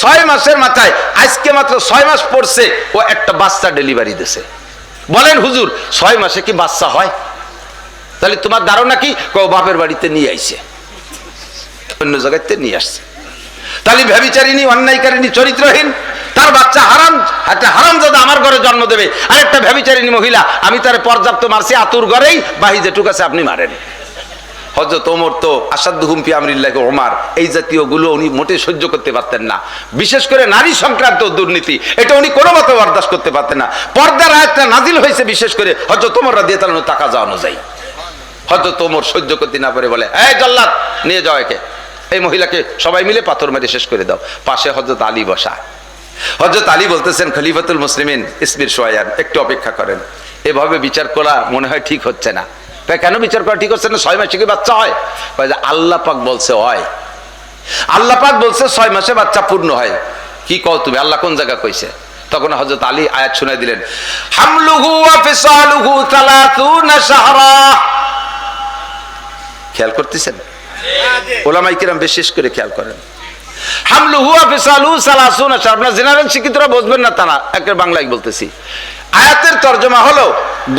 ছয় মাসের মাথায়, আজকে মাত্র ছয় মাস পড়ছে, ও একটা বাচ্চা ডেলিভারি দিছে। বলেন হুজুর, ছয় মাসে কি বাচ্চা হয়? তাহলে তোমার ধারণা কি? কো বাপের বাড়িতে নিয়ে আইছে। অন্য জায়গাতে নিয়ে আসছে। তাহলে ব্যবিচারিণী অন্যায়কারিনী চরিত্রহীন, তার বাচ্চা হারাম একটা হারাম দাদা আমার ঘরে জন্ম দেবে। আর একটা ব্যবিচারিণী মহিলা, আমি তার পর্যাপ্ত মারছি, আতুর ঘরেই বাহি যেটুক আছে আপনি মারেন। হজরত ওমর তো আসাদ হুমপি আমরিল্লাহ ওমার। এই জাতীয়গুলো উনি মোটে সহ্য করতে পারতেন না। বিশেষ করে নারী সংক্রান্ত দুর্নীতি, এটা উনি কোনো মতো বরদাস্ত করতে পারতেন না। পর্দার আয়াতটা নাজিল হয়েছে বিশেষ করে হজরত ওমর রাদিয়ে তালানো টাকা যাওয়ানো যায় হয়তো তোমর সহ্য করতে না পারে বলে, এই জল্লাদ, নিয়ে যাও একে। এই মহিলাকে সবাই মিলে পাথর মেরে শেষ করে দাও। পাশে হজরত আলী বসা। হজরত আলী বলতেছেন, খলিফাতুল মুসলিমিন ইসমির সোয়ান একটু অপেক্ষা করেন। এভাবে বিচার করা মনে হয় ঠিক হচ্ছে না। তাই কেন বিচার করা ঠিক হচ্ছে না? ছয় মাসে কি বাচ্চা হয়? যে আল্লাহ পাক বলছে হয়। আল্লাহ পাক বলছে ছয় মাসে বাচ্চা পূর্ণ হয়। কি কও তুমি? আল্লাহ কোন জায়গা কইছে? তখন হজরত আলী আয়াত শুনে দিলেন, হামলুহু ফিসালুহু তালাতুনা শাহরা। খেয়াল করতেছেন? ওলামাই কিরাম বিশেষ করে খেয়াল করেন। হামলুহু আফিসালু সালাসুন আশার আপনার জেনারেল শিক্ষিতরা বুঝবেন না তারা একের বাংলায় বলতেছি। আয়াতের তর্জমা হলো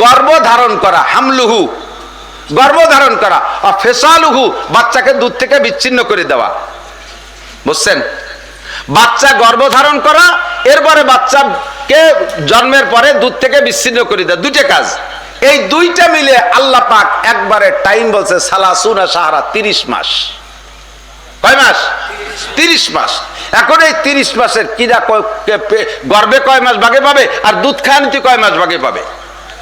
গর্ভ ধারণ করা, হামলুহু গর্ভ ধারণ করা আর ফেসালুহু বাচ্চাকে দুধ থেকে বিচ্ছিন্ন করে দেওয়া। বুঝছেন? বাচ্চা গর্ভ ধারণ করা, এরপরে বাচ্চাকে জন্মের পরে দুধ থেকে বিচ্ছিন্ন করে দেওয়া। দুইটা কাজ। এই দুইটা মিলে আল্লাহ পাক একবারে টাইম বলছে সালাসুনা সাহারা তিরিশ মাস। কয় মাস? তিরিশ মাস। এখন এই তিরিশ মাসের কিরা গর্ভে কয় মাস ভাগে পাবে আর দুধ খাওয়ানিতে কয় মাস ভাগে পাবে?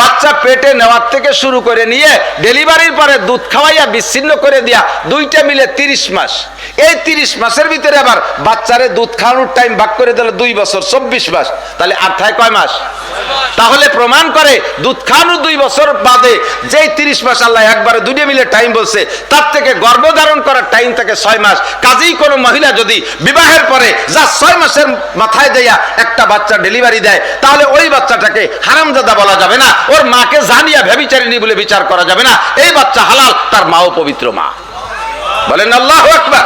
বাচ্চা পেটে নেওয়ার থেকে শুরু করে নিয়ে ডেলিভারির পরে দুধ খাওয়াইয়া বিচ্ছিন্ন করে দিয়া দুইটা মিলে তিরিশ মাস। এই তিরিশ মাসের ভিতরে আবার বাচ্চারে দুধ খাওয়ানোর টাইম ভাগ করে দিলে দুই বছর চব্বিশ মাস। তাহলে আর থাকে কয় মাস? তাহলে প্রমাণ করে দুধ খাওয়ানোর দুই বছর বাদে যেই তিরিশ মাস আল্লাহ একবারে দুইটা মিলে টাইম বলছে, তার থেকে গর্ভধারণ করার টাইম থাকে ছয় মাস। কাজেই কোনো মহিলা যদি বিবাহের পরে যা ছয় মাসের মাথায় দেয়া একটা বাচ্চা ডেলিভারি দেয়, তাহলে ওই বাচ্চাটাকে হারামজাদা বলা যাবে না। ওর মাকে জানিয়া ভেবিচারিনি বলে বিচার করা যাবে না। এই বাচ্চা হালাল, তার মাও পবিত্র মা। বলেন আল্লাহ একবার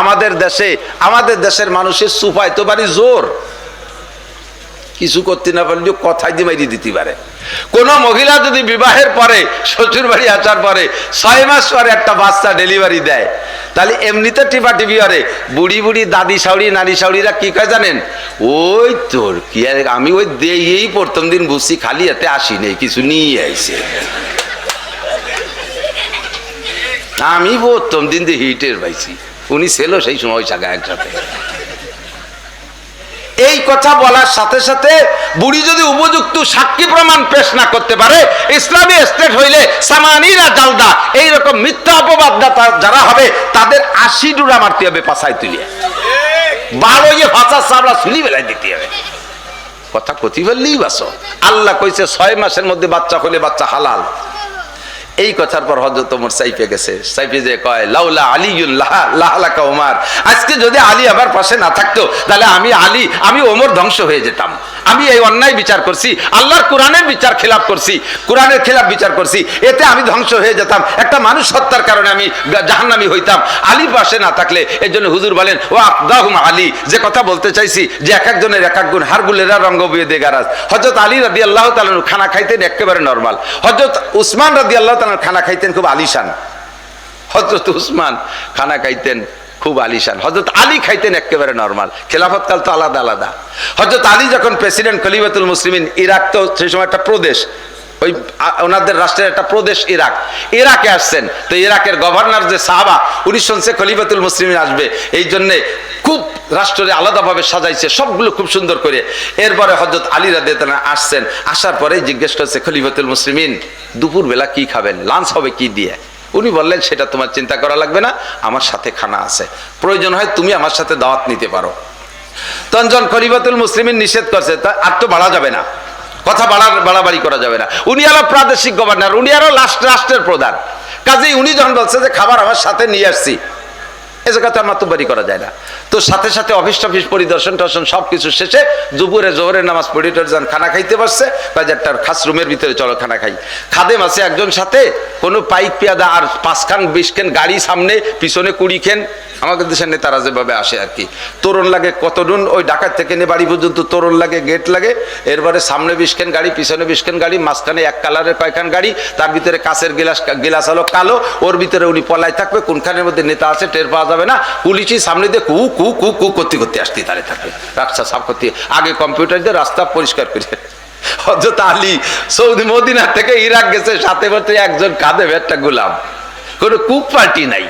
আমাদের দেশে, আমাদের দেশের মানুষের সুপায় তো বাড়ি জোর। কিছু করতে না পারলেও কথাই দিয়ে মাইরি দিতে পারে। কোন মহিলা যদি বিবাহের পরে শ্বশুর বাড়ি আসার পরে ছয় মাস পরে একটা বাচ্চা ডেলিভারি দেয়, তাহলে এমনিতে টিপা টিপি আরে বুড়ি বুড়ি, দাদি সাউরি নারী সাউরিরা কি কয় জানেন? ওই তোর কি আর, আমি ওই দিয়েই প্রথম দিন বুঝছি, খালি এতে আসি নেই, কিছু নিয়ে আইছে। আমি প্রথম দিন দিয়ে হিটের পাইছি, উনি ছিল সেই সময় জায়গা একসাথে। এই কথা বলার সাথে সাথে বুড়ি যদি উপযুক্ত সাক্ষী প্রমাণ পেশ না করতে পারে, ইসলামী স্টেট হইলে সামানিরা জালদা। এইরকম মিথ্যা অপবাদদাতা যারা হবে, তাদের আশি ডুরা মারতে হবে পাশায় তুলিয়ে। বারো ইয়ে ভাষা চাবড়া শুনি বেলায় দিতে হবে। কথা কতি বললেই বাসো। আল্লাহ কইছে ছয় মাসের মধ্যে বাচ্চা হলে বাচ্চা হালাল। এই কথার পর হজরত ওমর সাইফে গেছে। সাইফে যে কয়, লাউলা আলী লাহালাকা ওমার আজকে যদি আলী আমার পাশে না থাকতো, তাহলে আমি আলী, আমি ওমর ধ্বংস হয়ে যেতাম। আমি এই অন্যায় বিচার করছি, আল্লাহর কোরআনের বিচার খেলাপ করছি, কোরআনের খেলাপ বিচার করছি, এতে আমি ধ্বংস হয়ে যেতাম। একটা মানুষ হত্যার কারণে আমি জাহান্নামি হইতাম। আলী পাশে না থাকলে এই জন্য হুজুর বলেন, ও আবদাহুম আলী, যে কথা বলতে চাইছি, যে এক একজনের এক এক গুণ হারগুলেরা রঙ্গ বিয়ে দে গারাজ। হজরত আলী রাদি আল্লাহ তালু খানা খাইতেন একেবারে নর্মাল। হজরত উসমান রাদি আল্লাহ তালু খানা খাইতেন খুব আলিশান। হজরত উসমান খানা খাইতেন খুব আলিশান। হজরত আলী খাইতেন একেবারে নর্মাল খেলাফত কাল তো আলাদা আলাদা। হজরত আলী যখন প্রেসিডেন্ট খলিফাতুল মুসলিম ইরাক তো সেই সময় একটা প্রদেশ। ওই ওনাদের রাষ্ট্রের একটা প্রদেশ ইরাক। ইরাকে আসছেন। তো ইরাকের গভর্নর যে সাহাবা, উনি শুনছে খলিফাতুল মুসলিম আসবে। এই জন্যে খুব রাষ্ট্রে আলাদাভাবে সাজাইছে, সবগুলো খুব সুন্দর করে। এরপরে হজরত আলী রাদে আসছেন। আসার পরে জিজ্ঞেস করছে, খলিফাতুল মুসলিমিন, দুপুরবেলা কি খাবেন? লাঞ্চ হবে কি দিয়ে? উনি বললেন, সেটা তোমার চিন্তা করা লাগবে না, আমার সাথে খানা আছে। প্রয়োজন হয় তুমি আমার সাথে দাওয়াত নিতে পারো। তঞ্জন খলিফাতুল মুসলিমিন নিষেধ করছে, তা আর তো বাড়া যাবে না। কথা বাড়ার, বাড়াবাড়ি করা যাবে না। উনি আরও প্রাদেশিক গভর্নর, উনি আরও লাস্ট রাষ্ট্রের প্রধান। কাজেই উনি যখন বলছে যে খাবার আমার সাথে নিয়ে আসছি জায়গাতে আর করা যায় না। তো সাথে সাথে অফিস টফিস পরিদর্শন টর্শন সব কিছু শেষে দুপুরে জোহরের নামাজ যান, খানা খাইতে খাস রুমের ভিতরে চলো খানা খাই। খাদেম আছে একজন সাথে, কোনো পাইক পেয়াদা আর পাঁচখান, বিশখান গাড়ি সামনে, পিছনে কুড়ি খেন। আমাদের দেশের নেতারা যেভাবে আসে আর কি। তোরণ লাগে কতজন ওই ডাকাত থেকে নে বাড়ি পর্যন্ত তোরণ লাগে, গেট লাগে। এরপরে সামনে বিশখান গাড়ি, পিছনে বিশখান গাড়ি, মাঝখানে এক কালারের কয়খান গাড়ি, তার ভিতরে কাছের গিলাস গিলাস হলো কালো, ওর ভিতরে উনি পলাই থাকবে, কোনখানের মধ্যে নেতা আছে টের পাওয়া যাবে না? পুলিশই সামনে দিয়ে কু কু কু কু করতে করতে আসতে দাঁড়িয়ে থাকবে রাস্তা সাফ করতে আগে কম্পিউটার দিয়ে রাস্তা পরিষ্কার করে। হজরত আলী, সৌদি মদিনা থেকে ইরাক গেছে, সাথে বলতে একজন কাঁধে একটা গোলাম। কোনো কুক পার্টি নাই।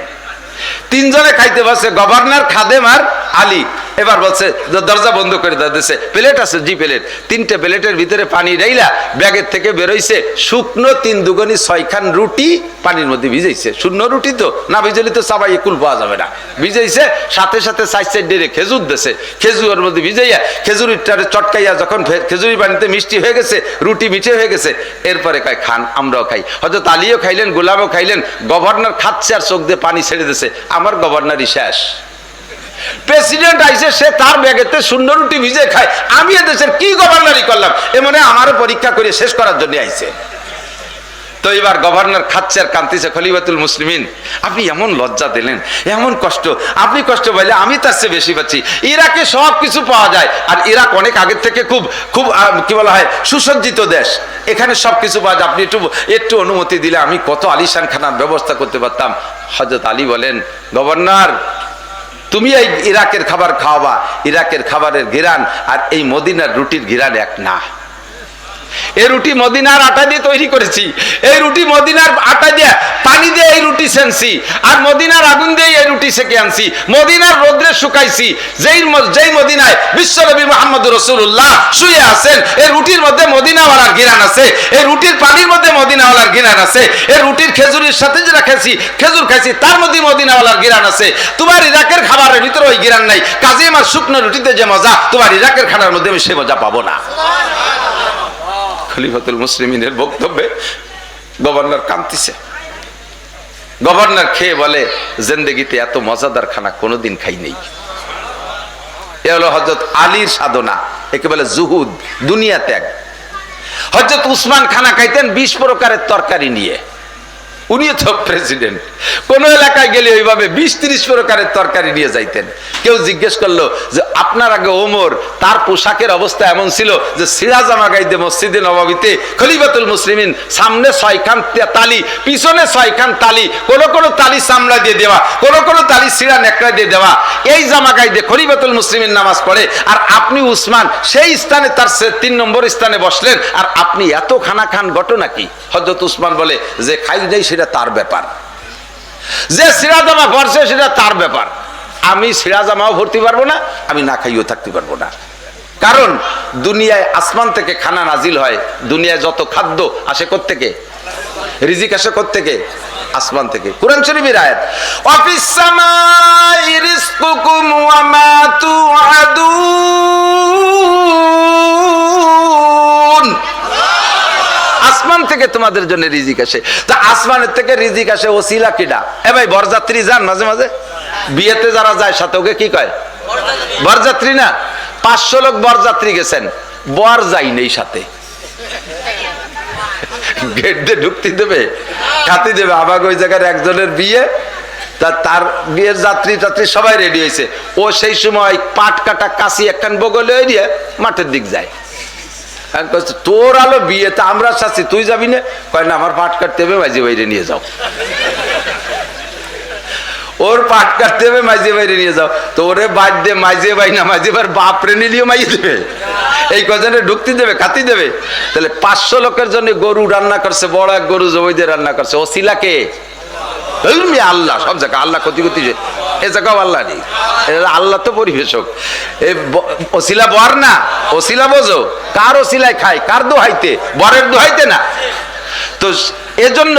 তিনজনে খাইতে পারছে, গভর্নর খাদেম আর আলী। এবার বলছে দরজা বন্ধ করে দিয়েছে প্লেট আছে, জি প্লেট। তিনটে প্লেটের ভিতরে পানি ডাইলা ব্যাগের থেকে বেরোইছে, শুকনো তিন দুগনি ছয়খান রুটি পানির মধ্যে ভিজাইছে। শূন্য রুটি তো, না ভিজালি তো সবাই কুল পাওয়া যাবে না। ভিজাইছে, সাথে সাথে সাইড সাইড ডেরে খেজুর দেছে। খেজুরের মধ্যে ভিজাইয়া খেজুরিটারে চটকাইয়া যখন খেজুরি পানিতে মিষ্টি হয়ে গেছে, রুটি মিঠে হয়ে গেছে, এরপরে কয়, খান, আমরাও খাই। হয়তো তালিও খাইলেন, গোলামও খাইলেন, গভর্নর খাচ্ছে আর চোখ দিয়ে পানি ছেড়ে দিছে। আমার গভর্নরই শেষ। প্রেসিডেন্ট আইসে সে তার ব্যাগেতে সুন্দর রুটি ভিজে খায়। আমি এদেশের কি গভর্নরই করলাম? এ মনে আমারও পরীক্ষা করে শেষ করার জন্য আইছে। তো এবার গভর্নর খাচ্ছে আর কান্তিছে খলিফাতুল মুসলিমিন। আপনি এমন লজ্জা দিলেন, এমন কষ্ট। আপনি কষ্ট পাইলে আমি তার চেয়ে বেশি পাচ্ছি ইরাকে সব কিছু পাওয়া যায়, আর ইরাক অনেক আগের থেকে খুব খুব কি বলা হয়, সুসজ্জিত দেশ। এখানে সব কিছু পাওয়া যায়। আপনি একটু একটু অনুমতি দিলে আমি কত আলিশান খানার ব্যবস্থা করতে পারতাম। হজরত আলী বলেন, গভর্নর, তুমি এই ইরাকের খাবার খাওয়াবা। ইরাকের খাবারের গিরান, আর এই মদিনার রুটির গিরান এক না। এই রুটি মদিনার আটা দিয়ে তৈরি করেছি। এই রুটি মদিনার আটা দিয়ে পানি দিয়ে এই রুটি সেনছি আর মদিনার আগুন দিয়ে এই রুটি সেকে আনছি। মদিনার রোদ্রে শুকাইছি। যেই যেই মদিনায় বিশ্বনবী মোহাম্মদ রসুল্লাহ শুয়ে আছেন, এই রুটির মধ্যে মদিনাওয়ালার গিরান আছে। এই রুটির পানির মধ্যে মদিনাওয়ালার গিরান আছে। এই রুটির খেজুরির সাথে যেটা খেয়েছি, খেজুর খাইছি, তার মধ্যে মদিনাওয়ালার গিরান আছে। তোমার ইরাকের খাবারের ভিতরে ওই গিরান নাই। কাজে আমার শুকনো রুটিতে যে মজা, তোমার ইরাকের খানার মধ্যে আমি সে মজা পাবো না। খলিফাতুল মুসলিমিনের বক্তব্যে গভর্নর কান্তিছে গভর্নর খেয়ে বলে, জিন্দগিতে এত মজাদার খানা কোনোদিন খাই নেই। এ হলো হজরত আলীর সাধনা, একে বলে জুহুদ, দুনিয়া ত্যাগ। হজরত উসমান খানা খাইতেন বিশ প্রকারের তরকারি নিয়ে। উনিও তো প্রেসিডেন্ট কোন এলাকায় গেলে ওইভাবে বিশ ত্রিশ প্রকারের তরকারি নিয়ে যাইতেন। কেউ জিজ্ঞেস করল যে, আপনার আগে ওমর, তার পোশাকের অবস্থা এমন ছিল যে, সিরাজ আমাগাইতে মসজিদে নবাবিতে খলিফাতুল মুসলিমিন সামনে ছয়খান তালি, পিছনে ছয়খান তালি, কোন কোন তালি চামড়া দিয়ে দেওয়া, কোন কোন তালি সিরা নেকড়া দিয়ে দেওয়া। এই জামা গাইতে খলিফাতুল মুসলিমিন নামাজ পড়ে, আর আপনি উসমান, সেই স্থানে তার তিন নম্বর স্থানে বসলেন, আর আপনি এত খানা খান ঘটনা কি? হজরত উসমান বলে, যে খাই নেই তার ব্যাপার। যে সিরাজামা ভরছে সেটা তার ব্যাপার। আমি সিরাজামাও ভরতে পারব না, আমি না খাইও থাকতে পারব না। কারণ দুনিয়ায় আসমান থেকে খানা নাজিল হয়, দুনিয়ায় যত খাদ্য আসে থেকে রিজিক আসে থেকে আসমান থেকে। কোরআন শরীফের আয়াত, অফিস সামাই রিজকুকুম ওয়া মা আসমান থেকে তোমাদের জন্য রিজিক আসে। তা আসমানের থেকে রিজিক আসে ওসিলা কিডা? এ ভাই, বরযাত্রী যান মাঝে মাঝে। বিয়েতে যারা যায়, সাথে ওকে কি কয়? বরযাত্রী না? পাঁচশো লোক বরযাত্রী গেছেন। বর যাই নেই সাথে। গেট দিয়ে ঢুকতে দেবে, খাতি দেবে। ওই জায়গার একজনের বিয়ে, তা তার বিয়ের যাত্রী টাত্রী সবাই রেডি হয়েছে। ও সেই সময় পাট কাটা কাশি একখান বগলে দিয়ে মাঠের দিক যায়। তোর আলো বিয়ে তা আমরা চাচ্ছি তুই যাবি না? কয়, না, আমার পাট কাটতে হবে, মাঝে বাইরে নিয়ে যাও। ওর পাট কাটতে হবে, মাঝে বাইরে নিয়ে যাও। তো ওরে বাদ দে, মাঝে বাই না, মাঝে বার বাপরে নিলিও মাইয়ে দেবে। এই কজনে ঢুকতে দেবে, খাতি দেবে। তাহলে পাঁচশো লোকের জন্য গরু রান্না করছে, বড় এক গরু দিয়ে রান্না করছে। ও শিলাকে আল্লাহ, সব জায়গায় আল্লাহ ক্ষতি ক্ষতি এ জায়গাও আল্লাহ নেই। আল্লাহ তো পরিবেশক। এ ওসিলা বর না? ওসিলা বোঝো? কার ওসিলায় খায়? কার দোহাইতে? বরের দোহাইতে না? তো এজন্য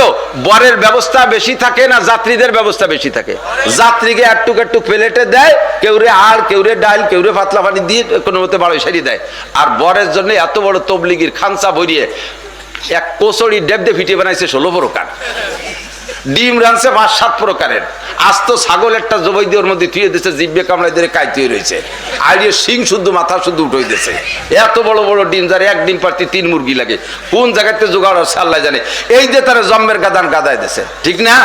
বরের ব্যবস্থা বেশি থাকে না যাত্রীদের ব্যবস্থা বেশি থাকে। যাত্রীকে একটু একটু প্লেটে দেয় কেউ কেউরে আর কেউরে ডাল কেউরে পাতলা পানি দিয়ে কোনো মতে বাড়ি সারি দেয়। আর বরের জন্য এত বড় তবলিগির খানসা ভরিয়ে এক কোচড়ি ডেব দিয়ে ফিটিয়ে বানাইছে ষোলো প্রকার ডিম রানছে পাঁচ সাত প্রকারের। আজ তো ছাগল একটা জবাই দিয়ে ওর মধ্যে থুয়ে দিচ্ছে জিব্বে কামড়াই দিয়ে কাইতে রয়েছে। আর এর শিং শুদ্ধ, মাথা শুদ্ধ উঠে দিয়েছে। এত বড় বড় ডিম, যার এক ডিম পারতি তিন মুরগি লাগে। কোন জায়গাতে জোগাড় হচ্ছে আল্লাহ জানে। এই যে তারা জম্মের গাদান গাদায় দিছে, ঠিক না?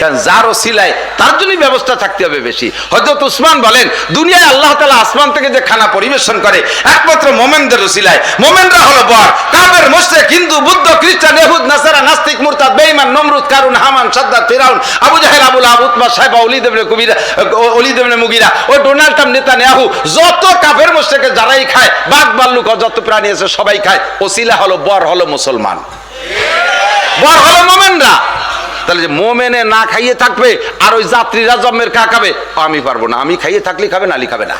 কারণ যারও সিলাই তার জন্যই ব্যবস্থা থাকতে হবে বেশি। হয়তো উসমান বলেন, দুনিয়ায় আল্লাহ তালা আসমান থেকে যে খানা পরিবেশন করে, একমাত্র মোমেনদের সিলাই মোমেনরা হলো বর কাবের মোশরেক, হিন্দু, বুদ্ধ, খ্রিস্টান এহুদ নাসারা, নাস্তিক, মুরতাদ, বেঈমান, নমরুদ, কারুন, হামান সাদ্দাত ফিরাউন, আবু জাহেল আবুল আবু উতবা সাহেবা অলি দেবনে কবিরা অলি দেবনে মুগিরা ও ডোনাল্ড ট্রাম্প নেতা নেয়াহু যত কাফের যারাই খায়, বাঘ ভাল্লুক আর যত প্রাণী আছে, সবাই খায়। ওসিলা হলো বর হলো মুসলমান। বর হলো মোমেনরা। তাহলে যে মোমেনে না খাইয়ে থাকবে, আর ওই যাত্রীরা জন্মের কা খাবে? আমি পারব না। আমি খাইয়ে থাকলে খাবে নালি খাবে না।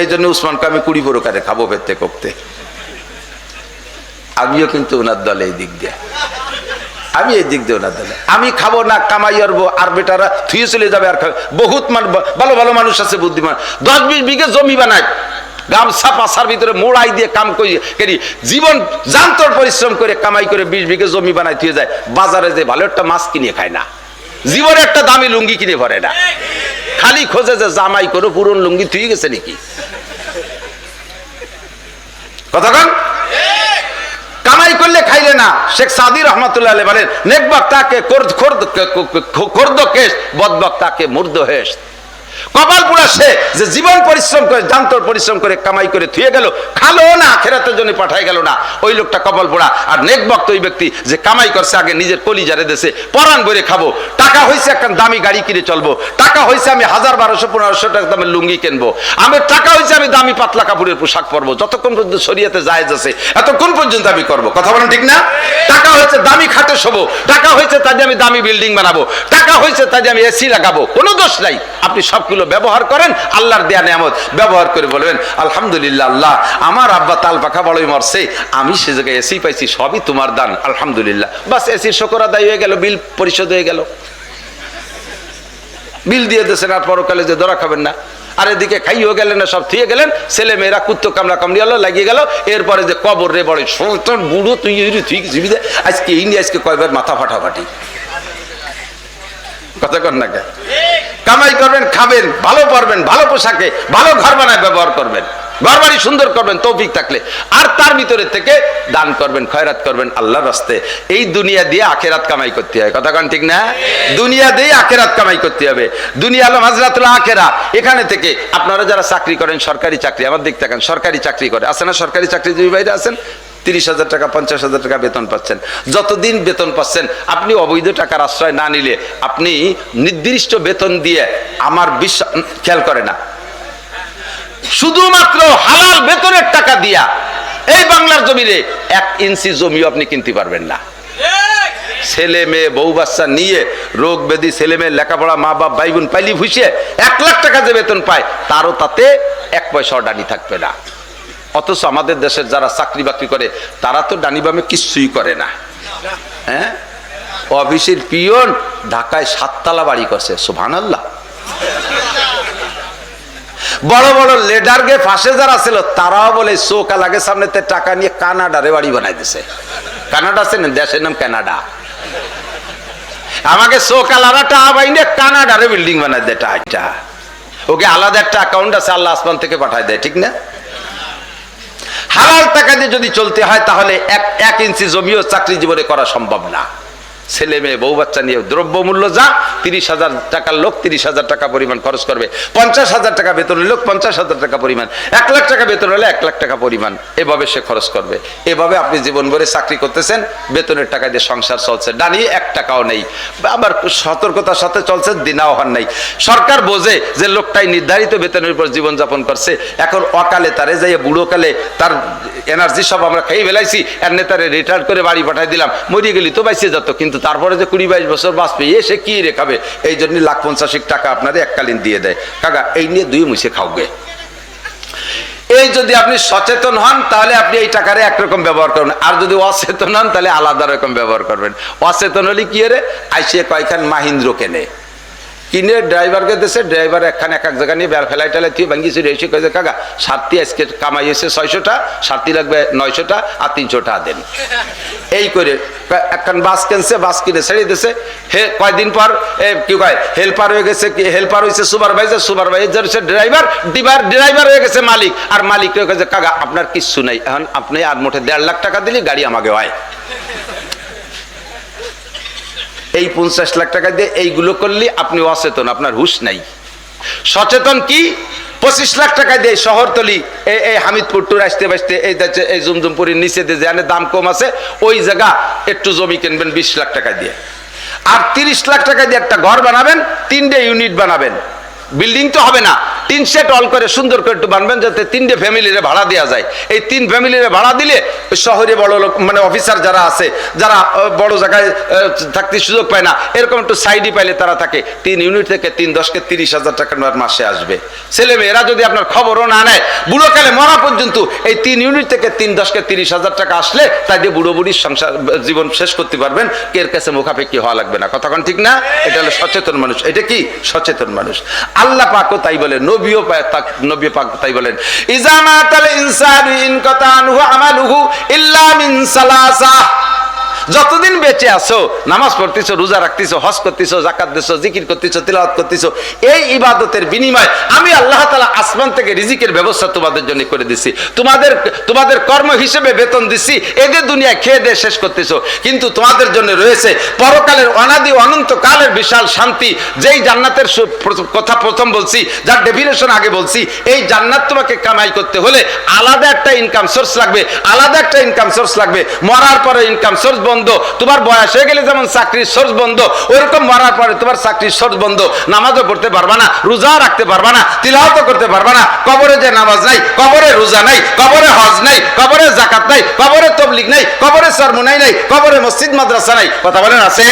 এই জন্য উসমানকে আমি কুড়ি প্রকারে খাব ফেরতে করতে আমিও কিন্তু ওনার দলে এই দিক দিয়ে। আমি এই দিক দিয়ে না দলে আমি খাব না, কামাই আরবো আর বেটারা থুয়ে চলে যাবে আর খাবে। বহুত ভালো ভালো মানুষ আছে বুদ্ধিমান। দশ বিশ বিঘে জমি বানায়। গামছা পাশার ভিতরে মোড়াই দিয়ে কাম করি করি। জীবন যান্তর পরিশ্রম করে কামাই করে বিশ বিঘে জমি বানাই থুয়ে যায়। বাজারে যে ভালো একটা মাছ কিনে খায় না। জীবনে একটা দামি লুঙ্গি কিনে ভরে না। খালি খোঁজে যে জামাই করে পুরন লুঙ্গি থুয়ে গেছে নাকি? কতক্ষণ কামাই করলে খাইলে না। শেখ সাদি রহমতুল্লাহ বলেন নেকবাক তাকে খোর্দ কেশ বদবাক তাকে মুর্দ হেস কপাল পুরা সে যে জীবন পরিশ্রম করে জান্তর পরিশ্রম করে, কামাই করে থুয়ে গেল, খালো না, খেরাতের জন্য পাঠাই গেল না। ওই লোকটা কপাল পোড়া আর নেক ভক্ত ওই ব্যক্তি যে কামাই করছে, আগে নিজের কলিজারে দেশে পরাণ করে খাব। টাকা হয়েছে একটা দামি গাড়ি কিনে চলবো। টাকা হয়েছে আমি হাজার বারোশো, পনেরোশো টাকা দামের লুঙ্গি কিনবো। আমার টাকা হয়েছে আমি দামি পাতলা কাপড়ের পোশাক পরবো। যতক্ষণ পর্যন্ত শরীয়তে যায় যাচ্ছে এতক্ষণ পর্যন্ত আমি করব। কথা বলেন ঠিক না? টাকা হয়েছে দামি খাটে শোবো। টাকা হয়েছে তাই আমি দামি বিল্ডিং বানাবো। টাকা হয়েছে তাই আমি এসি লাগাবো। কোনো দোষ নাই। আপনি সবগুলো ব্যবহার করেন, আল্লাহর দেয়া নিয়ামত ব্যবহার করে বলবেন, আলহামদুলিল্লাহ, আল্লাহ, আমার আব্বা তাল পাখা বড়ই মরছে, আমি সে জায়গায় এসি পাইছি, সবই তোমার দান, আলহামদুলিল্লাহ। বাস এসির শকর আদায় হয়ে গেল, বিল পরিশোধ হয়ে গেল। বিল দিয়ে দেশেন আর পরকালে যে ধরা খাবেন না। আর এদিকে খাইও গেলেন না, সব থুয়ে গেলেন ছেলে মেয়েরা কুত্তো কামড়া কামড়ি হলো লাগিয়ে গেল, এরপরে যে কবর রে বড় সন্তান বুড়ো তুই তুই জীবিতে আজকে এই নিয়ে আজকে কয়বার মাথা ফাটাফাটি। কামাই করবেন, খাবেন, ভালো পড়বেন ভালো পোশাকে, ভালো ঘর বানায় ব্যবহার করবেন ঘর বাড়ি সুন্দর করবেন, তৌফিক থাকলে। আর তার ভিতরে থেকে দান করবেন, খয়রাত করবেন আল্লাহর রাস্তে। এই দুনিয়া দিয়ে আখেরাত কামাই করতে হয়। কথা কান ঠিক না? দুনিয়া দিয়ে আখেরাত কামাই করতে হবে। দুনিয়া আলম হাজরাতুল আখেরা। এখানে থেকে আপনারা যারা চাকরি করেন, সরকারি চাকরি, আমার দিক থাকেন সরকারি চাকরি করে। আছে না সরকারি চাকরিজীবী বাইরে আছেন? তিরিশ হাজার টাকা, পঞ্চাশ হাজার টাকা বেতন পাচ্ছেন। যতদিন বেতন পাচ্ছেন, আপনি অবৈধ টাকার আশ্রয় না নিলে আপনি নির্দিষ্ট বেতন দিয়ে আমার বিশ্বাস খেয়াল করে না। শুধুমাত্র হালাল বেতনের টাকা দিয়া এই বাংলার জমিনে এক ইঞ্চি জমিও আপনি কিনতে পারবেন না। ছেলে মেয়ে, বউ, বাচ্চা নিয়ে রোগ ব্যাধি, ছেলে মেয়ে লেখাপড়া, মা বাপ, ভাই বোন পাইলি ভুষিয়ে এক লাখ টাকা যে বেতন পায়, তারও তাতে এক পয়সা ডানি থাকবে না। অথচ আমাদের দেশের যারা চাকরি বাকরি করে, তারা তো ডানি বামে কিচ্ছুই করে না। হ্যাঁ? অফিসের পিয়ন ঢাকায় সাততলা বাড়ি করছে সুভান আল্লাহ বড় বড় লেডারকে ফাঁসে যারা ছিল, তারাও বলে, চোখা লাগে সামনে টাকা নিয়ে কানাডারে বাড়ি বানাই দিছে। কানাডা আছে না? দেশের নাম কানাডা। আমাকে চোখালারা টাকা বাইনে কানাডারে বিল্ডিং বানাই দেয় টাকা ওকে আলাদা একটা অ্যাকাউন্ট আছে, আল্লাহ আসমান থেকে পাঠায় দেয়, ঠিক না? হালাল টাকা দিয়ে যদি চলতে হয়, তাহলে এক এক ইঞ্চি জমিও চাকরি জীবনে করা সম্ভব না। ছেলে মেয়ে, বউ বাচ্চা নিয়ে দ্রব্যমূল্য যা, তিরিশ হাজার টাকার লোক তিরিশ হাজার টাকা পরিমাণ খরচ করবে। পঞ্চাশ হাজার টাকা বেতনের লোক পঞ্চাশ হাজার টাকা পরিমাণ। এক লাখ টাকা বেতন হলে এক লাখ টাকা পরিমাণ। এভাবে সে খরচ করবে। এভাবে আপনি জীবন ভরে চাকরি করতেছেন, বেতনের টাকা দিয়ে সংসার চলছে। ডানিয়ে এক টাকাও নেই। আবার সতর্কতার সাথে চলছে, দিনাও হন নাই। সরকার বোঝে যে লোকটাই নির্ধারিত বেতনের উপর জীবনযাপন করছে। এখন অকালে তারে যাইয়ে বুড়োকালে তার এনার্জি সব আমরা খেয়ে ফেলাইছি। এর নেতারে রিটায়ার করে বাড়ি পাঠাই দিলাম। মরিয়ে গেলি তো বাইসে যত। কিন্তু তারপরে যে কুড়ি বাইশ বছর বাঁচবে, এ সে কি রেখাবে এই জন্য লাখ পঞ্চাশিক টাকা আপনাদের এককালীন দিয়ে দেয়। কাকা, এই নিয়ে দুই মুছে খাওগে। এই যদি আপনি সচেতন হন, তাহলে আপনি এই টাকারে একরকম ব্যবহার করবেন। আর যদি অচেতন হন, তাহলে আলাদা রকম ব্যবহার করবেন। অচেতন হলে কি রে? আইসিয়ে কয়খান মাহিন্দ্র কেনে। কিনে ড্রাইভারকে দেশে ড্রাইভার একখানে এক এক জায়গা নিয়ে বের ফেলাই টেলাই তুই ভাঙ্গি চুরি এসে কাকা সাতটি আজকে কামাই এসে ছয়শোটা সাতটি লাগবে নয়শোটা আর তিনশোটা দেন। এই করে একখান বাস কিনছে বাস কিনে ছেড়ে দিছে। হে কয়দিন পর এ, কি কয় হেল্পার হয়ে গেছে কি হেল্পার হয়েছে সুপারভাইজার সুপারভাইজার হচ্ছে ড্রাইভার ডিভার ড্রাইভার হয়ে গেছে মালিক। আর মালিক হয়ে গেছে কাকা আপনার কিচ্ছু নাই এখন আপনি আর মোটে দেড় লাখ টাকা দিলে গাড়ি আমাকে হয়। এই পঞ্চাশ লাখ টাকা দিয়ে এইগুলো করলে আপনি অচেতন, আপনার হুশ নাই। সচেতন কি? পঁচিশ লাখ টাকা দিয়ে শহরতলি এই হামিদপুর টুর আসতে বাসতে এই এই জুমজুমপুরের নিচে দিয়ে যেখানে দাম কম আছে, ওই জায়গা একটু জমি কিনবেন বিশ লাখ টাকা দিয়ে। আর তিরিশ লাখ টাকা দিয়ে একটা ঘর বানাবেন, তিনটে ইউনিট বানাবেন। বিল্ডিং তো হবে না। তিন সেট অল করে সুন্দর করে একটু বানবেন যাতে তিনটে ফ্যামিলিরে ভাড়া দেওয়া যায়। এই তিন ফ্যামিলিরে ভাড়া দিলে শহরে বড় লোক মানে অফিসার যারা আছে, যারা বড় জায়গায় থাকতে সুযোগ পায় না, এরকম একটু সাইডই পাইলে তারা থাকে। তিন ইউনিট থেকে তিন দশকে তিরিশ হাজার টাকা মাসে আসবে। ছেলে মেয়েরা যদি আপনার খবরও না নেয়, বুড়োকালে মরা পর্যন্ত এই তিন ইউনিট থেকে তিন দশকে তিরিশ হাজার টাকা আসলে তাই দিয়ে বুড়ো বুড়ির সংসার, জীবন শেষ করতে পারবেন। এর কাছে মুখাপেক্ষি হওয়া লাগবে না। কতক্ষণ ঠিক না? এটা হলো সচেতন মানুষ। এটা কি? সচেতন মানুষ। আল্লাহ পাকও তাই বলে নবীও নবী পাক তাই বলেন। ইজামাতাল ইনসানু ইন কাতানহু আমালুহু ইল্লা মিন সালাসা। যতদিন বেঁচে আছো, নামাজ পড়তেছো, রোজা রাখতেছো, হজ করতেছো জাকাত দিছো, জিকির করতেছো, তিলাওয়াত করতেছো, এই ইবাদতের বিনিময় আমি আল্লাহ তাআলা আসমান থেকে রিজিকের ব্যবস্থা তোমাদের জন্য করে দিছি। তোমাদের তোমাদের কর্ম হিসেবে বেতন দিছি এদের দুনিয়ায় খেয়ে দিয়ে শেষ করতেছো, কিন্তু তোমাদের জন্য রয়েছে পরকালের অনাদি অনন্ত কালের বিশাল শান্তি, যেই জান্নাতের কথা প্রথম বলছি, যার ডেফিনেশন আগে বলছি, এই জান্নাত তোমাকে কামাই করতে হলে আলাদা একটা ইনকাম সোর্স লাগবে, আলাদা একটা ইনকাম সোর্স লাগবে, মরার পরে ইনকাম সোর্স বন্ধ তোমার বয়স হয়ে গেলে যেমন চাকরির সোর্স বন্ধ ওইরকম মরার পরে তোমার চাকরির সোর্স বন্ধ। নামাজও পড়তে পারবা না, রোজা রাখতে পারবা না তিলাহত করতে পারবা না। কবরে যে নামাজ নাই, কবরে রোজা নাই, কবরে হজ নাই, কবরে জাকাত নাই, কবরে তবলিক নাই, কবরে সরমুনাই নাই, কবরে মসজিদ, মাদ্রাসা নাই। কথা বলেন, আছে?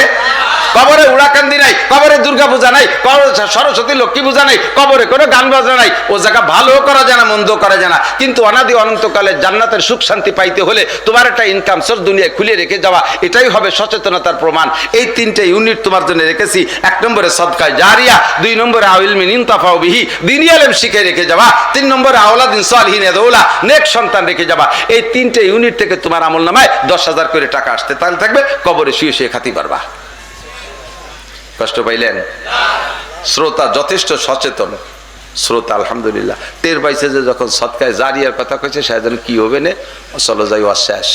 কবরে উড়াকান্দি নাই, কবরে দুর্গা পূজা নাই, কবরে সরস্বতী লক্ষ্মী পূজা নাই, কবরে কোনো গান বাজনা নাই। ও জায়গা ভালো করা যায় না, মন্দ করা যায় না। কিন্তু অনাদি অনন্তকালে জান্নাতের সুখ শান্তি পাইতে হলে তোমার একটা ইনকাম সোর্স দুনিয়ায় খুলে রেখে যাওয়া, এটাই হবে সচেতনতার প্রমাণ। এই তিনটে ইউনিট তোমার জন্য রেখেছি। এক নম্বরে সদকায় জারিয়া, দুই নম্বরে আউল মিন ইনতাফাও বিহি, দিন আলেম শিখে রেখে যাওয়া, তিন নম্বরে আওলাদিন সালহিন এদৌলা নেক সন্তান রেখে যাওয়া। এই তিনটে ইউনিট থেকে তোমার আমল নামায় দশ হাজার করে টাকা আসতে তাহলে থাকবে, কবরে শুয়ে শুয়ে খাতি পারবা কষ্ট পাইলেন? শ্রোতা যথেষ্ট সচেতন। শ্রোতা, আলহামদুলিল্লাহ। টের পাইছে যে যখন সৎকায় জারিয়ার কথা কইছে, সে যেন কি হবে না? চলো যাই অশ্বাস।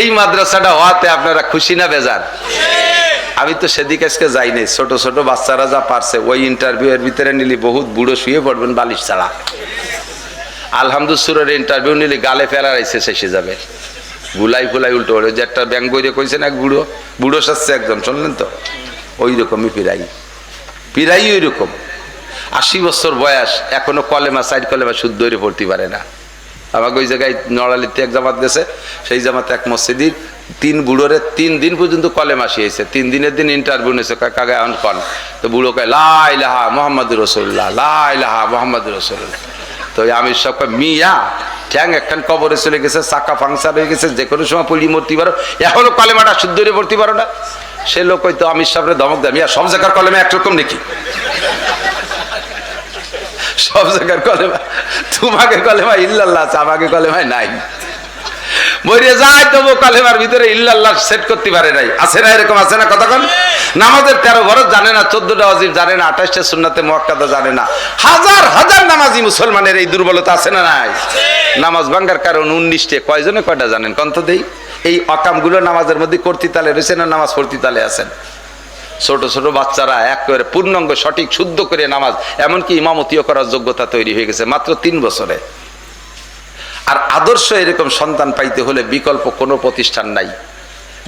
এই মাদ্রাসাটা হওয়াতে আপনারা খুশি না বেজার? আমি তো সেদিকে আজকে যাইনি ছোট ছোট বাচ্চারা যা পারছে, ওই ইন্টারভিউ এর ভিতরে নিলি বহুত বুড়ো শুয়ে পড়বেন বালিশ ছাড়া। আলহামদুসুরের ইন্টারভিউ নিলে গালে ফেলার এসে শেষে যাবে। ভুলাই ফুলাই উল্টো ওই যে একটা ব্যাংক বইরে কইছেন এক বুড়ো বুড়ো সাজছে একজন, শুনলেন তো? ওই রকমই পিরাই। পিরাই ওই রকম। আশি বছর বয়স, এখনও কলেমা, সাইড কলেমা শুদ্ধ হয়ে পড়তে পারে না। আমাকে ওই জায়গায় নড়ালিতে এক জামাত গেছে, সেই জামাতে এক মসজিদির তিন বুড়োরে তিন দিন পর্যন্ত কলেমা শিয়েছে তিন দিনের দিন ইন্টারভিউ নিয়েছে কাকা, এখন কন? তো বুড়ো কয় লাহা মোহাম্মদ রসুল্লাহ লাহা মোহাম্মদ রসুল্লাহ। তো আমির কয়, মিয়া ঠ্যাং একখান কবরে চলে গেছে চাকা ফাংসার হয়ে গেছে যে কোনো সময় পুলি মরতে পারো। এখনও কলেমাটা শুদ্ধ হয়ে পড়তে পারো না। সে লোক হয়তো আমির সাহেবের ধমক দেয় মিয়া সব জায়গার কলেমে একরকম নাকি? সব জায়গার কলেমা তোমাকে কলেমা ইল্লাল্লাহ আছে আমাকে কলেমায় নাই। মরিয়ে যায় তবু কলেমার ভিতরে ইল্লাল্লাহ সেট করতে পারে নাই। আছে না এরকম, আছে না কতক্ষণ? নামাজের তেরো ঘরত জানে না, চোদ্দটা অজিব জানে না, আঠাশটা সুন্নাতে মক্কাদা জানে না। হাজার হাজার নামাজি মুসলমানের এই দুর্বলতা আছে না নাই? নামাজ ভাঙ্গার কারণ উনিশটে, কয়জনে কয়টা জানেন? কন্ত দেই। এই অকামগুলো নামাজের মধ্যে কর্তিতালে রয়েছে না নামাজ কর্তিতালে আছেন? ছোট ছোট বাচ্চারা এক করে পূর্ণাঙ্গ, সঠিক, শুদ্ধ করে নামাজ, এমনকি ইমামতিও করার যোগ্যতা তৈরি হয়ে গেছে মাত্র তিন বছরে। আর আদর্শ এরকম সন্তান পাইতে হলে বিকল্প কোনো প্রতিষ্ঠান নাই।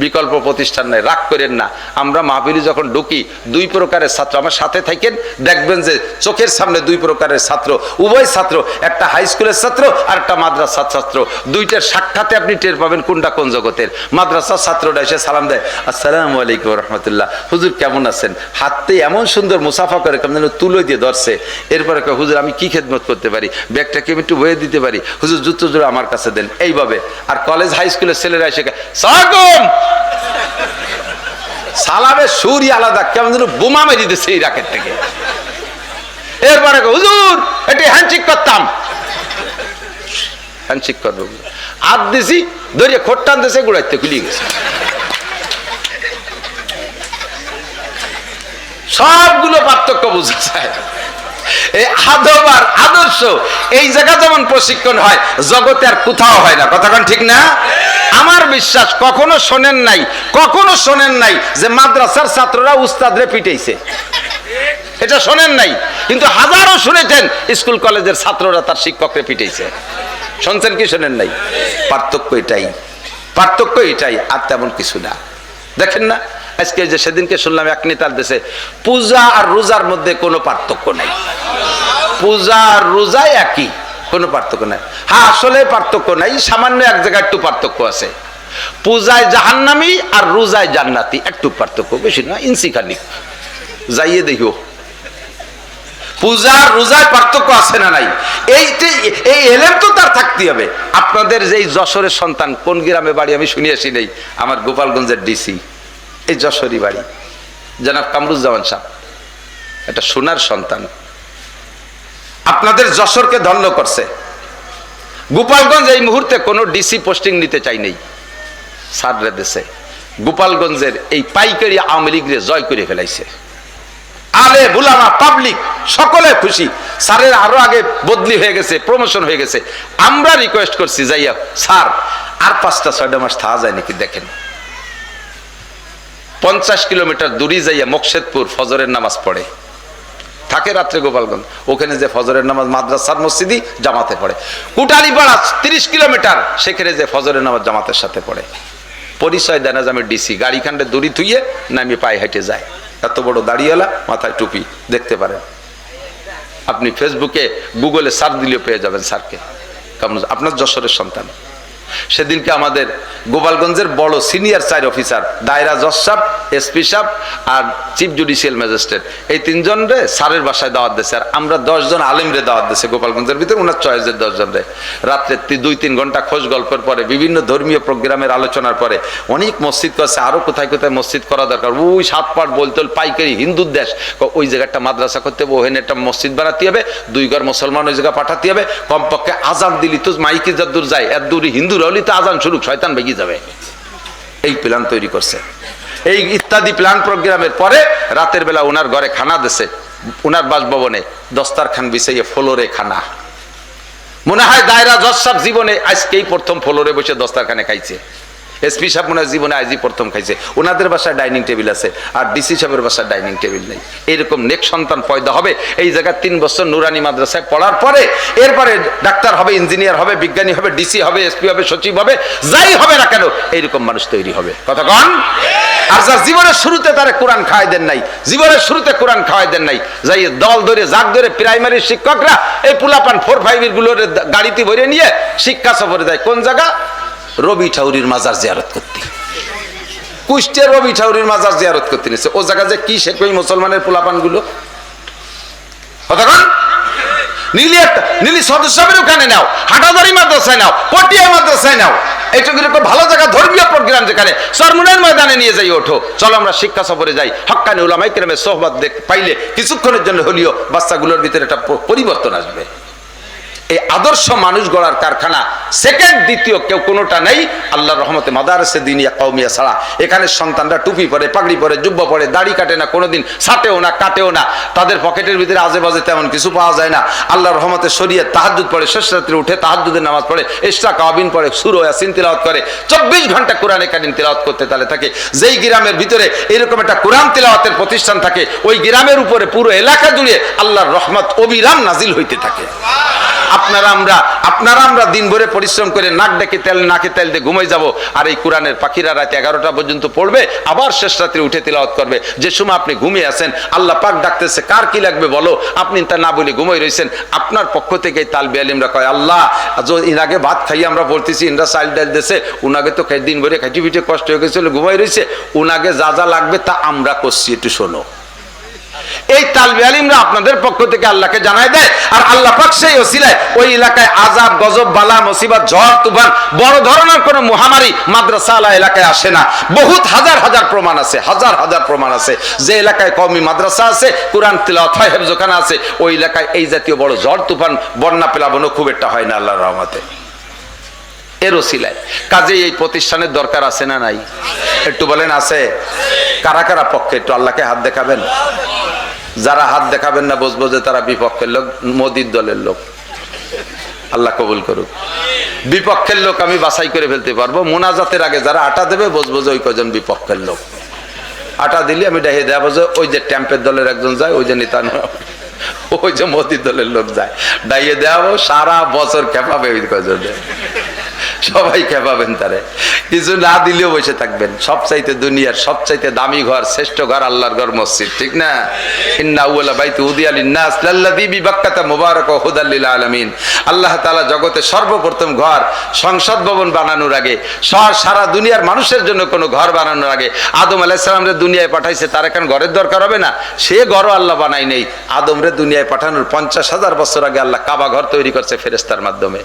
বিকল্প প্রতিষ্ঠান নাই রাগ করেন না। আমরা মাহবিলি যখন ঢুকি দুই প্রকারের ছাত্র আমার সাথে থাকেন দেখবেন যে চোখের সামনে দুই প্রকারের ছাত্র উভয় ছাত্র একটা হাই স্কুলের ছাত্র আর একটা মাদ্রাসার ছাত্র। দুইটার সাক্ষাতে আপনি টের পাবেন কোনটা কোন জগতের। মাদ্রাসার ছাত্রটা এসে সালাম দেয় আসসালামু আলাইকুম রহমতুল্লাহ। হুজুর কেমন আছেন? হাতে এমন সুন্দর মুসাফা করে কেমন যেন তুলো দিয়ে ধরছে। এরপরে হুজুর আমি কি খেদমত করতে পারি? ব্যাগটাকে আমি একটু বয়ে দিতে পারি? হুজুর জুতো জোড়া আমার কাছে দেন। এইভাবে। আর কলেজ হাই স্কুলের ছেলেরা এসে কয়, সালাম সালামের সুরই আলাদা, কেমন যেন বোমা মেরি দিচ্ছে ইরাকের থেকে। এরপরে হুজুর, এটি হ্যান্ডশেক করতাম। হ্যান্ডশেক করব। আর দিছি, ধরিয়ে খোট্টান দেশে গুড়াইতে খুলিয়ে গেছে। সবগুলো পার্থক্য বোঝা যায়। এই আদব আর আদর্শ, এই জায়গা যেমন প্রশিক্ষণ হয়, জগতে আর কোথাও হয় না। কথাক্ষণ ঠিক না? আমার বিশ্বাস কখনো শোনেন নাই, কখনো শোনেন নাই যে মাদ্রাসার ছাত্ররা উস্তাদরে পিটাইছে। এটা শোনেন নাই, কিন্তু হাজারো শুনেছেন স্কুল কলেজের ছাত্ররা তার শিক্ষককে পিটাইছে। শুনছেন কি শোনেন নাই? পার্থক্য এটাই পার্থক্য এটাই, আর তেমন কিছু না। দেখেন না, আজকে যে সেদিনকে শুনলাম এক নেতার দেশে, পূজা আর রোজার মধ্যে কোনো পার্থক্য নাই। পূজা আর রোজা একই। কোনো পার্থক্য নাই। হ্যাঁ আসলে পার্থক্য নাই, সামান্য এক জায়গায় একটু পার্থক্য আছে। পূজায় জাহান্নামি আর রোজায় জান্নাতি, একটু পার্থক্য, বেশি না ইনসিখানি যাইয়ে দেখিও। পূজা রোজায় পার্থক্য আছে না নাই? এই এই এলেম তো তার থাকতে হবে। আপনাদের যে এই যশোরের সন্তান, কোন গ্রামে বাড়ি আমি শুনে আসি নেই? আমার গোপালগঞ্জের ডিসি এই যশোরই বাড়ি। জনাব কামরুজ্জামান সাহ একটা সোনার সন্তান। আপনাদের যশোরকে ধন্য করছে। গোপালগঞ্জ এই মুহূর্তে কোনো ডিসি পোস্টিং নিতে চাই নেই। সাররে দেশে। গোপালগঞ্জের এই পাইকারি আওয়ামী লীগরে জয় করে ফেলাইছে। আলে বুলামা পাবলিক সকলে খুশি। স্যারের আরও আগে বদলি হয়ে গেছে প্রমোশন হয়ে গেছে। আমরা রিকোয়েস্ট করছি, যাইয়া স্যার, আর পাঁচটা ছয়টা মাস থাকা যায় নাকি দেখেন। পঞ্চাশ কিলোমিটার দূরে যাইয়া মকশেদপুর ফজরের নামাজ পড়ে। থাকে রাত্রে গোপালগঞ্জ। ওখানে যে ফজরের নামাজ মাদ্রাসার মসজিদই জামাতে পড়ে। কুটালিপাড়া তিরিশ কিলোমিটার, সেখানে যে ফজরের নামাজ জামাতের সাথে পড়ে। পরিচয় দেয় না যে আমি ডিসি। গাড়ি খান্ডে দড়ি থুইয়ে নামিয়ে পায়ে হেঁটে যায়। এত বড় দাঁড়িয়েলা, মাথায় টুপি, দেখতে পারেন। আপনি ফেসবুকে গুগলে সার্চ দিলেও পেয়ে যাবেন স্যারকে। কেমন আপনার যশোরের সন্তান। সেদিনকে আমাদের গোপালগঞ্জের বড় সিনিয়র চার অফিসার, দায়রা জজ সাহ এসপি সাহ আর চিফ জুডিশিয়াল ম্যাজিস্ট্রেট। এই তিনজন রে স্যারের বাসায় দাওয়াত দিয়েছে আর আমরা দশজন আলেম রে দাওয়াত দিয়েছে গোপালগঞ্জের ভিতরে ওনার চয়েসের দশজন রে রাত্রে দুই তিন ঘণ্টা খোঁজ গল্পের পরে, বিভিন্ন ধর্মীয় প্রোগ্রামের আলোচনার পরে, অনেক মসজিদ করছে আরও কোথায় কোথায় মসজিদ করা দরকার। ওই সাত পাট বলতল পাইকারি হিন্দুর দেশ। ওই জায়গাটা মাদ্রাসা করতে হবে, ওখানে একটা মসজিদ বানাতে হবে, দুই ঘর মুসলমান ওই জায়গা পাঠাতে হবে। কমপক্ষে আজান দিলি তো মাইকে যত দূর যায়, এত দূরে হিন্দু হলি তো আজান শুরু, শয়তান বেগিয়ে যাবে। এই প্ল্যান তৈরি করছে। এই ইত্যাদি প্ল্যান প্রোগ্রামের পরে রাতের বেলা ওনার ঘরে খানা দেশে ওনার বাসভবনে দস্তার খান বিছাইয়ে ফলোরে খানা। মনে হয় দায়রা জজ সাহেব জীবনে আজকেই প্রথম ফলোরে বসে দস্তারখানে খাইছে। এসপি সাহেব মনে জীবনে আইজি প্রথম খাইছে। ওনাদের বাসায় ডাইনিং টেবিল আছে, আর ডিসি সাহেবের বাসায় ডাইনিং টেবিল নেই। এরকম নেক সন্তান পয়দা হবে। এই জায়গায় তিন বছর নুরানি মাদ্রাসায় পড়ার পরে এরপরে ডাক্তার হবে, ইঞ্জিনিয়ার হবে, বিজ্ঞানী হবে ডিসি হবে এসপি হবে, সচিব হবে, যাই হবে না কেন, এইরকম মানুষ তৈরি হবে। কথা কন? আর যার জীবনের শুরুতে তারা কোরআন খাওয়াই দেন নাই, জীবনের শুরুতে কোরআন খাওয়াই দেন নাই, যাই দল ধরে, জাগ ধরে প্রাইমারি শিক্ষকরা এই পুলাপান ফোর ফাইভেরগুলোর গাড়িতে ভরে নিয়ে শিক্ষা সফরে যায়। কোন জায়গা? রবি ঠাউরির মাজার জিয়ারত করতে। কুষ্টের রবি ঠাউরির মাজার জিয়ারত করতে নিচ্ছে ও জায়গা যে কি শেখ ওই মুসলমানের পোলাপানগুলো একটা নাও। নাও। এরকম ভালো জায়গা, ধর্মীয় যেখানে। নিয়ে যাই ওঠো। চলো আমরা শিক্ষা সফরে যাই। উলামাই পাইলে কিছুক্ষণের জন্য বাচ্চাগুলোর ভিতরে একটা পরিবর্তন আসবে। এই আদর্শ মানুষ গড়ার কারখানা। সেকেন্ড দ্বিতীয়, কেউ কোনোটা নেই। আল্লাহর রহমতে মাদারসে দিনিয়া কৌমিয়া ছাড়া। এখানে সন্তানরা টুপি পরে, পাগড়ি পরে, জুব্ব পরে, দাড়ি কাটে না, কোনোদিন সাটেও না, কাটেও না। তাদের পকেটের ভিতরে আজে বাজে তেমন কিছু পাওয়া যায় না। আল্লাহর রহমতে সরিয়ে তাহাজুদ পড়ে, শেষ রাত্রে উঠে তাহাজুদের নামাজ পড়ে, এক্সট্রা কাবিন পড়ে সুর ইয়াসিন তিলাওয়াত করে। চব্বিশ ঘণ্টা কোরআনে কারিম তিলাওয়াত করতে তাহলে থাকে। যেই গ্রামের ভিতরে এরকম একটা কোরআন তিলাওয়াতের প্রতিষ্ঠান থাকে, ওই গ্রামের উপরে পুরো এলাকা জুড়ে আল্লাহর রহমত অবিরাম নাজিল হইতে থাকে। আপনারা আমরা আপনারা আমরা দিন ভরে পরিশ্রম করে নাক ডেকে তেল, নাকে তেল দিয়ে ঘুমাই যাব। আর এই কোরআনের পাখিরা রাতে এগারোটা পর্যন্ত পড়বে, আবার শেষ রাত্রে উঠে তিলাওয়াত করবে। যে সময় আপনি ঘুমিয়ে আছেন, আল্লাহ পাক ডাকতেছে, কার কি লাগবে বলো? আপনি তা না বলে ঘুমাই রয়েছেন আপনার পক্ষ থেকে তাল বিয়ালিমরা কয়, আল্লাহ আগে ভাত খাইয়ে আমরা পড়তেছি ইন্দ্রা চাইল ডাল দেশে উনাকে তো দিন ভরে খাইটি পিঠে কষ্ট হয়ে গেছিল, ঘুমাই রয়েছে উনাকে যা যা লাগবে তা আমরা করছি, একটু শোনো। এই তালবি আলিমরা আপনাদের পক্ষ থেকে আল্লাহকে জানায় দেয়। আর আল্লাহ পাক সেই ওসিলায় ওই এলাকায় আজাব, গজব, বালা, মুসিবত, ঝড়, তুফান, বড় ধরনের কোনো মহামারী মাদ্রাসা আলা এলাকায় আসে না। বহুত হাজার হাজার প্রমাণ আছে, হাজার হাজার প্রমাণ আছে। যে এলাকায় কওমি মাদ্রাসা আছে, কোরআন, তিলাওয়াত হয়, হেফজখানা আছে, ওই এলাকায় এই জাতীয় বড় ঝড়, তুফান, বন্যা প্লাবনও খুব একটা হয় না, আল্লাহর রহমতে। এর ওসিলায় কাজে এই প্রতিষ্ঠানের দরকার আছে না নাই? একটু বলেন, আছে? কারা কারা পক্ষে? একটু আল্লাহকে হাত দেখাবেন? যারা হাত দেখাবেন না, বুঝব যে তারা বিপক্ষের লোক, মোদির দলের লোক। আল্লাহ কবুল করুক। বিপক্ষের লোক আমি বাছাই করে ফেলতে পারব। মোনাজাতের আগে যারা আটা দেবে, বুঝব যে ওই কজন বিপক্ষের লোক। আটা দিলে আমি ডাইয়ে দেবো যে ওই যে ট্যাম্পের দলের একজন যায়, ওই যে নেতা ওই যে মোদির দলের লোক যায়। ডাইয়ে দেওয়াবো সারা বছর খেপাবে ওই কজনে সবাই খেপাবেন তারে। কিছু না দিলেও বসে থাকবেন। সব চাইতে দুনিয়ার সব চাইতে দামি ঘর, শ্রেষ্ঠ ঘর, আল্লাহর ঘর মসজিদ, ঠিক না? আলামিন। আল্লাহ তাআলা জগতে সর্বপ্রথম ঘর, সংসদ ভবন বানানোর আগে, সারা দুনিয়ার মানুষের জন্য কোনো ঘর বানানোর আগে, আদম দুনিয়ায় পাঠাইছে, তার এখন ঘরের দরকার হবে না। সে আল্লাহ নেই। দুনিয়ায় পাঠানোর পঞ্চাশ হাজার বছর আগে আল্লাহ কাবা ঘর তৈরি করছে ফেরেস্তার মাধ্যমে।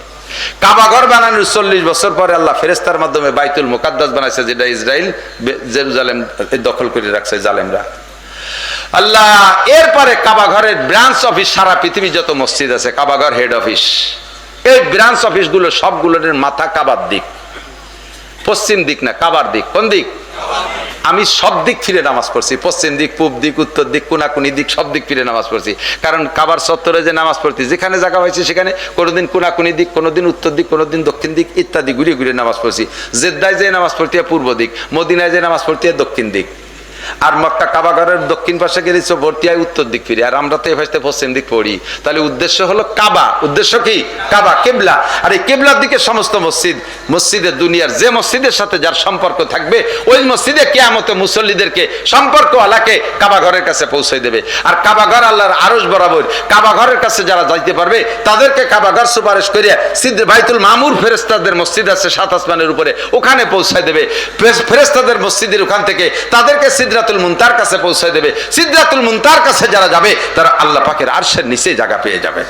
কাবা ঘর বানানোর চল্লিশ বছর পরে আল্লাহ ফেরেস্তার মাধ্যমে বাইতুল মুকাদ্দাস বানাইছে, যেটা ইসরায়েল জেরুজালেম দখল করে রাখছে জালেমরা। আল্লাহ, এরপরে কাবাঘরের ব্রাঞ্চ অফিস সারা পৃথিবী যত মসজিদ আছে, কাবাঘর হেড অফিস এই ব্রাঞ্চ অফিসগুলো সবগুলোর মাথা কাবার দিক। পশ্চিম দিক না, কাবার দিক। কোন দিক? আমি সব দিক ফিরে নামাজ পড়ছি, পশ্চিম দিক, পূব দিক, উত্তর দিক, কোনাকুনি দিক, সব দিক ফিরে নামাজ পড়ছি। কারণ কাবার সত্তরে যে নামাজ পড়ছি, যেখানে জায়গা হয়েছে সেখানে কোনোদিন কোনাকুনি দিক, কোনোদিন উত্তর দিক, কোনোদিন দক্ষিণ দিক ইত্যাদি ঘুরে ঘুরে নামাজ পড়ছি। জেদ্দায় যে নামাজ পড়তে পূর্ব দিক, মদিনায় যে নামাজ পড়তে দক্ষিণ দিক। আর মক্কা কাবাঘরের দক্ষিণ পাশে গেলে ভর্তি হয় উত্তর দিক ফিরে। আর আমরা তো এভাবে পশ্চিম দিক পড়ি। তাহলে উদ্দেশ্য হলো কাবা। উদ্দেশ্য কি? কাবা, কেবলা। আর এই কেবলার দিকে সমস্ত মসজিদ মসজিদের দুনিয়ার যে মসজিদের সাথে যার সম্পর্ক থাকবে, ওই মসজিদে কেয়ামতে মুসল্লিদেরকে সম্পর্ক আলাকে কাবা ঘরের কাছে পৌঁছে দেবে। আর কাবা ঘর আল্লাহর আরস বরাবর কাবা ঘরের কাছে যারা যাইতে পারবে, তাদেরকে কাবা ঘর সুপারিশ করে সিদ্ধ বাইতুল মামুর ফেরেস্তাদের মসজিদ আছে সাত আসমানের উপরে, ওখানে পৌঁছায় দেবে। ফেরেস- ফেরেস্তাদের মসজিদের ওখান থেকে তাদেরকে সিদ্ধাতুল মুনতার কাছে পৌঁছে দেবে। সিদ্ধাতুল মুনতার কাছে যারা যাবে, তারা আল্লাহ পাকের আরশের নিচে জায়গা পেয়ে যাবে।